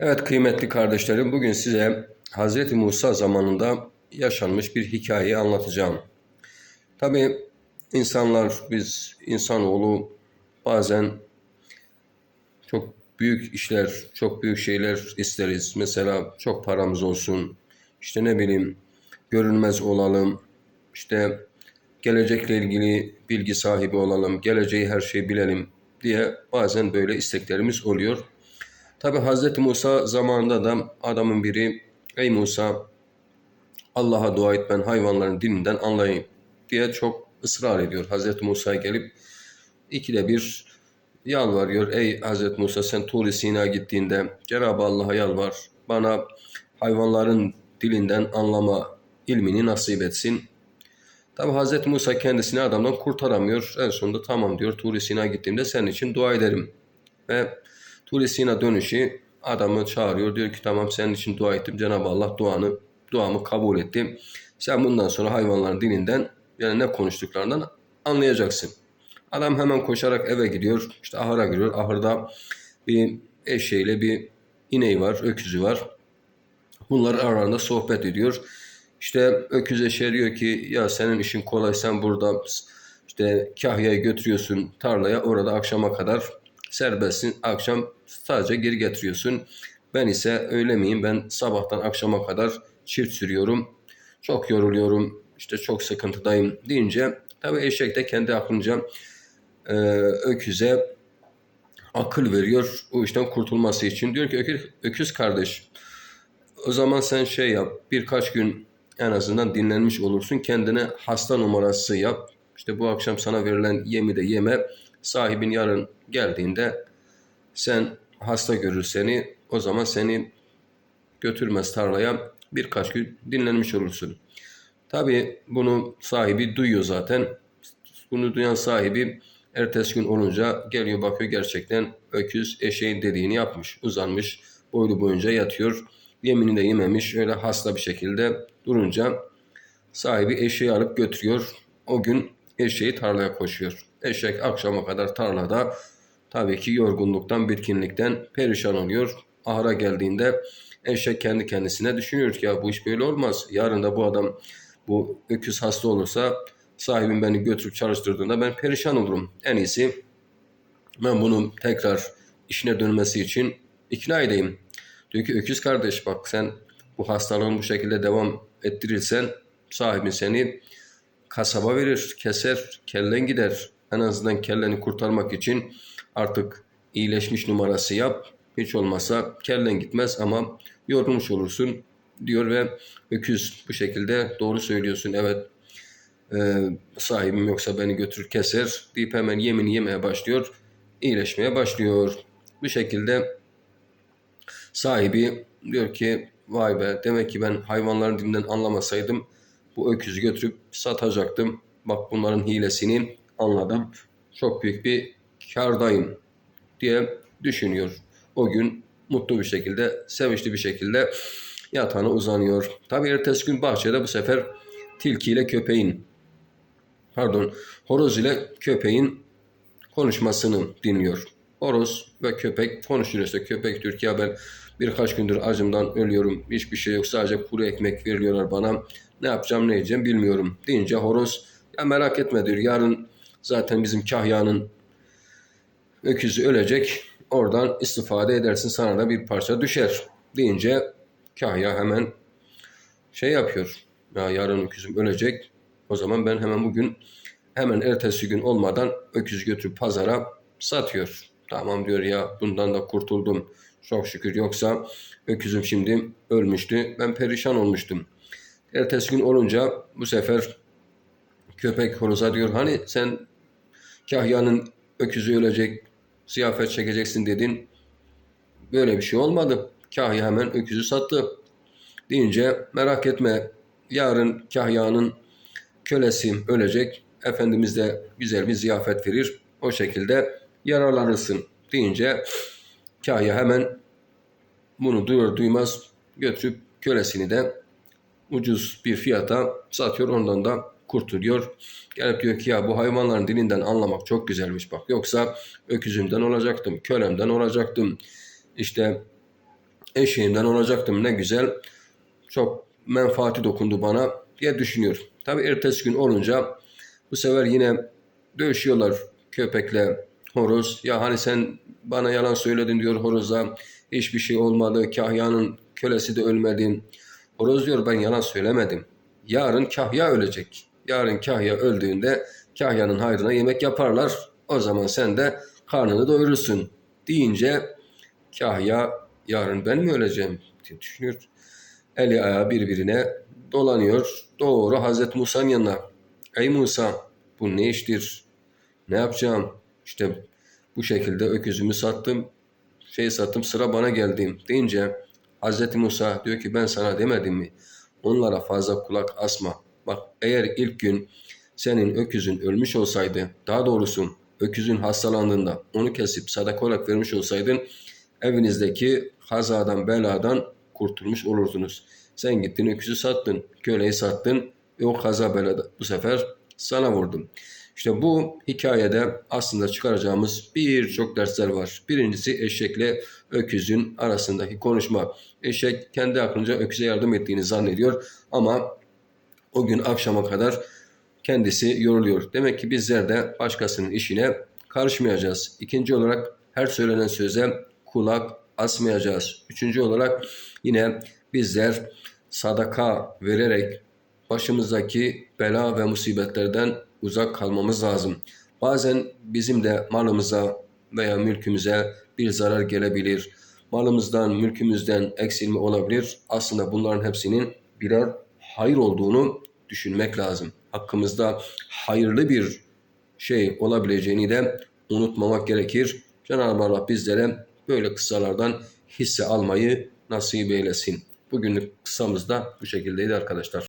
Evet kıymetli kardeşlerim bugün size Hz. Musa zamanında yaşanmış bir hikayeyi anlatacağım. Tabi insanlar biz insanoğlu bazen çok büyük işler, çok büyük şeyler isteriz. Mesela çok paramız olsun, işte ne bileyim görünmez olalım, işte gelecekle ilgili bilgi sahibi olalım, geleceği her şeyi bilelim diye bazen böyle isteklerimiz oluyor. Tabi Hazreti Musa zamanında da adamın biri ey Musa Allah'a dua et ben hayvanların dilinden anlayayım diye çok ısrar ediyor. Hazreti Musa gelip ikide bir yalvarıyor. Ey Hazreti Musa sen Tur-i Sina gittiğinde Cenab-ı Allah'a yalvar. Bana hayvanların dilinden anlama ilmini nasip etsin. Tabi Hazreti Musa kendisini adamdan kurtaramıyor. En sonunda tamam diyor Tur-i Sina gittiğimde senin için dua ederim. Ve Tur-i Sina dönüşü adamı çağırıyor. Diyor ki tamam senin için dua ettim. Cenab-ı Allah duanı, duamı kabul etti. Sen bundan sonra hayvanların dilinden yani ne konuştuklarından anlayacaksın. Adam hemen koşarak eve gidiyor. İşte ahıra giriyor. Ahırda bir eşeğiyle bir ineği var, öküzü var. Bunlar aralarında sohbet ediyor. İşte öküz eşeğe diyor ki ya senin işin kolay sen burada işte kahyayı götürüyorsun tarlaya orada akşama kadar serbestsin. Akşam sadece geri getiriyorsun. Ben ise öyle miyim? Ben sabahtan akşama kadar çift sürüyorum. Çok yoruluyorum. işte çok sıkıntıdayım deyince tabii eşek de kendi aklınca e, öküze akıl veriyor o işten kurtulması için. Diyor ki öküz, kardeş o zaman sen şey yap birkaç gün en azından dinlenmiş olursun. Kendine hasta numarası yap. İşte bu akşam sana verilen yemi de yeme. Sahibin yarın geldiğinde sen hasta görür seni. O zaman seni götürmez tarlaya. Birkaç gün dinlenmiş olursun. Tabi bunu sahibi duyuyor zaten. Bunu duyan sahibi ertesi gün olunca geliyor bakıyor gerçekten öküz eşeğin dediğini yapmış. Uzanmış boylu boyunca yatıyor. Yemini de yememiş öyle hasta bir şekilde durunca sahibi eşeği alıp götürüyor. O gün eşeği tarlaya koşuyor. Eşek akşama kadar tarlada tabii ki yorgunluktan, bitkinlikten perişan oluyor. Ahıra geldiğinde eşek kendi kendisine düşünüyor ki ya bu iş böyle olmaz. Yarın da bu adam bu öküz hasta olursa sahibim beni götürüp çalıştırdığında ben perişan olurum. En iyisi ben bunun tekrar işine dönmesi için ikna edeyim. Diyor ki öküz kardeş bak sen bu hastalığın bu şekilde devam ettirirsen sahibin seni kasaba verir, keser, kellen gider. En azından kelleni kurtarmak için artık iyileşmiş numarası yap. Hiç olmazsa kellen gitmez ama yorulmuş olursun diyor ve öküz bu şekilde doğru söylüyorsun evet e, sahibim yoksa beni götürür keser deyip hemen yemini yemeye başlıyor. iyileşmeye başlıyor. Bu şekilde sahibi diyor ki vay be demek ki ben hayvanların dilinden anlamasaydım bu öküzü götürüp satacaktım. Bak bunların hilesini anladım. Çok büyük bir kardayım diye düşünüyor. O gün mutlu bir şekilde, sevinçli bir şekilde yatağına uzanıyor. Tabii ertesi gün bahçede bu sefer tilki ile köpeğin, pardon horoz ile köpeğin konuşmasını dinliyor. Horoz ve köpek konuşuyor. Köpek diyor ki ya ben birkaç gündür acımdan ölüyorum. Hiçbir şey yok sadece kuru ekmek veriyorlar bana. Ne yapacağım ne yiyeceğim bilmiyorum. Deyince horoz ya merak etme diyor. Yarın zaten bizim kahyanın öküzü ölecek. Oradan istifade edersin sana da bir parça düşer. Deyince kahya hemen şey yapıyor. Ya yarın öküzüm ölecek. O zaman ben hemen bugün hemen ertesi gün olmadan öküz götürüp pazara satıyor. Tamam diyor ya bundan da kurtuldum. Çok şükür yoksa öküzüm şimdi ölmüştü. Ben perişan olmuştum. Ertesi gün olunca bu sefer köpek horoza diyor hani sen kahyanın öküzü ölecek ziyafet çekeceksin dedin. Böyle bir şey olmadı. Kahya hemen öküzü sattı. Deyince merak etme yarın kahyanın kölesi ölecek. Efendimiz de güzel bir ziyafet verir. O şekilde yararlanırsın deyince Kahya hemen bunu duyur duymaz götürüp kölesini de ucuz bir fiyata satıyor. Ondan da kurtuluyor. Gelip diyor ki ya bu hayvanların dilinden anlamak çok güzelmiş bak. Yoksa öküzümden olacaktım, kölemden olacaktım. İşte eşeğimden olacaktım ne güzel. Çok menfaati dokundu bana diye düşünüyor. Tabi ertesi gün olunca bu sefer yine dövüşüyorlar köpekle horoz. Ya hani sen bana yalan söyledin diyor horoza. Hiçbir şey olmadı. Kahya'nın kölesi de ölmedi. Horoz diyor ben yalan söylemedim. Yarın Kahya ölecek. Yarın Kahya öldüğünde Kahya'nın hayrına yemek yaparlar. O zaman sen de karnını doyurursun deyince Kahya yarın ben mi öleceğim diye düşünüyor. Eli ayağı birbirine dolanıyor. Doğru Hazreti Musa'nın yanına. Ey Musa bu ne iştir? Ne yapacağım? İşte bu şekilde öküzümü sattım. Şey sattım sıra bana geldi deyince Hazreti Musa diyor ki ben sana demedim mi? Onlara fazla kulak asma. Bak eğer ilk gün senin öküzün ölmüş olsaydı, daha doğrusu öküzün hastalandığında onu kesip sadaka olarak vermiş olsaydın evinizdeki hazadan beladan kurtulmuş olurdunuz. Sen gittin öküzü sattın, köleyi sattın ve o kaza belada bu sefer sana vurdum. İşte bu hikayede aslında çıkaracağımız birçok dersler var. Birincisi eşekle öküzün arasındaki konuşma. Eşek kendi aklınca öküze yardım ettiğini zannediyor ama o gün akşama kadar kendisi yoruluyor. Demek ki bizler de başkasının işine karışmayacağız. İkinci olarak her söylenen söze kulak asmayacağız. Üçüncü olarak yine bizler sadaka vererek başımızdaki bela ve musibetlerden uzak kalmamız lazım. Bazen bizim de malımıza veya mülkümüze bir zarar gelebilir. Malımızdan, mülkümüzden eksilme olabilir. Aslında bunların hepsinin birer hayır olduğunu düşünmek lazım. Hakkımızda hayırlı bir şey olabileceğini de unutmamak gerekir. Cenab-ı Allah bizlere böyle kıssalardan hisse almayı nasip eylesin. Bugünlük kıssamız da bu şekildeydi arkadaşlar.